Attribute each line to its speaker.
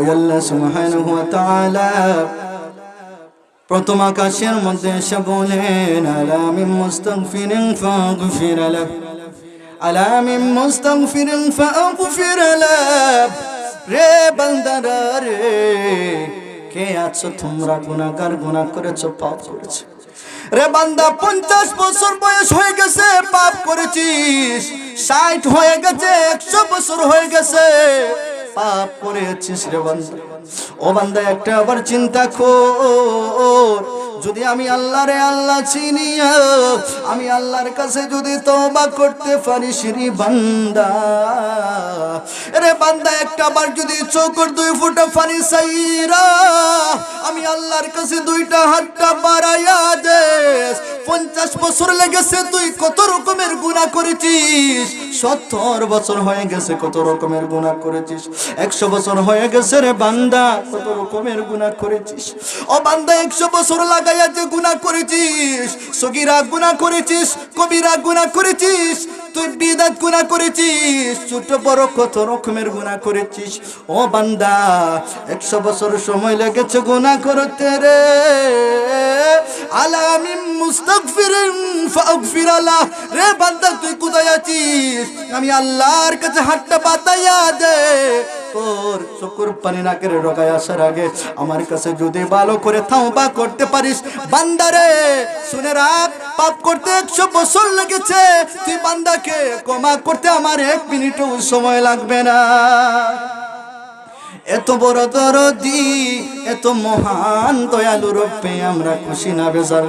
Speaker 1: ওই আল্লাহ সুবহানাহু ওয়া তাআলা প্রথম আকাশের মধ্যে এসে বলেন আলামিন মুস্তাগফিরিন ফাগফির লাক আলামিন মুস্তাগফিরিন ফাগফির লাক রে বান্দারা রে, কে আছো? তোমরা গুনাহগার, গুনাহ করেছ, পাপ করেছ। রে বান্দা, পঞ্চাশ বছর বয়স হয়ে গেছে, পাপ করেছিস। ষাট হয়ে গেছে, একশো বছর হয়ে গেছে। পাপ করেছিস রে বান্দা। ও বান্দা, একটা আবার চিন্তা কর। যদি আমি আল্লাহ রে আল্লাহ চিনি আমি আল্লাহর কাছে যদি তওবা করতে পারি শ্রী বান্দা। রে বান্দা একটা বার যদি চোখর দুই ফুটা ফানি সাইরা আমি আল্লাহর কাছে দুইটা হাতটা বাড়াইয়া দে পঞ্চাশ বছর লেগেছে, তুই কত রকমের গুণা করেছিস? সত্তর বছর হয়ে গেছে, কত রকমের গুণা করেছিস? একশো বছর হয়ে গেছে রে বান্দা, কত রকমের গুণা করেছিস? ও বান্দা, একশো বছর লাগাইয়া যে গুণা করেছিস, সগিরা গুণা করেছিস, কবিরা গুণা করেছিস তুই বিদাত গুণা করেছিস, ছোট বড় কত রকমের গুণা করেছিস। ও বান্দা, একশো বছর সময় লেগেছে গুণা করতে রে। আলামি মুস্তাগফিরিন, ফাগফির আল্লাহ রে বান্দা, তুই কোথায় আছিস? আমি আল্লাহর কাছে হাতটা বাতাইয়া দে। তোর চকুর পানি নাকের রগায় আসার আগে আমার কাছে যদি ভালো করে তাওবা করতে পারিস বান্দারে শুনে রাখ। পাপ করতে একশো বছর লেগেছে। তুই বান্দাকে ক্ষমা করতে আমার এক মিনিটও সময় লাগবে না। এত বড় দরদি, এত মহান দয়ালু রূপে আমরা খুশি না বেজার।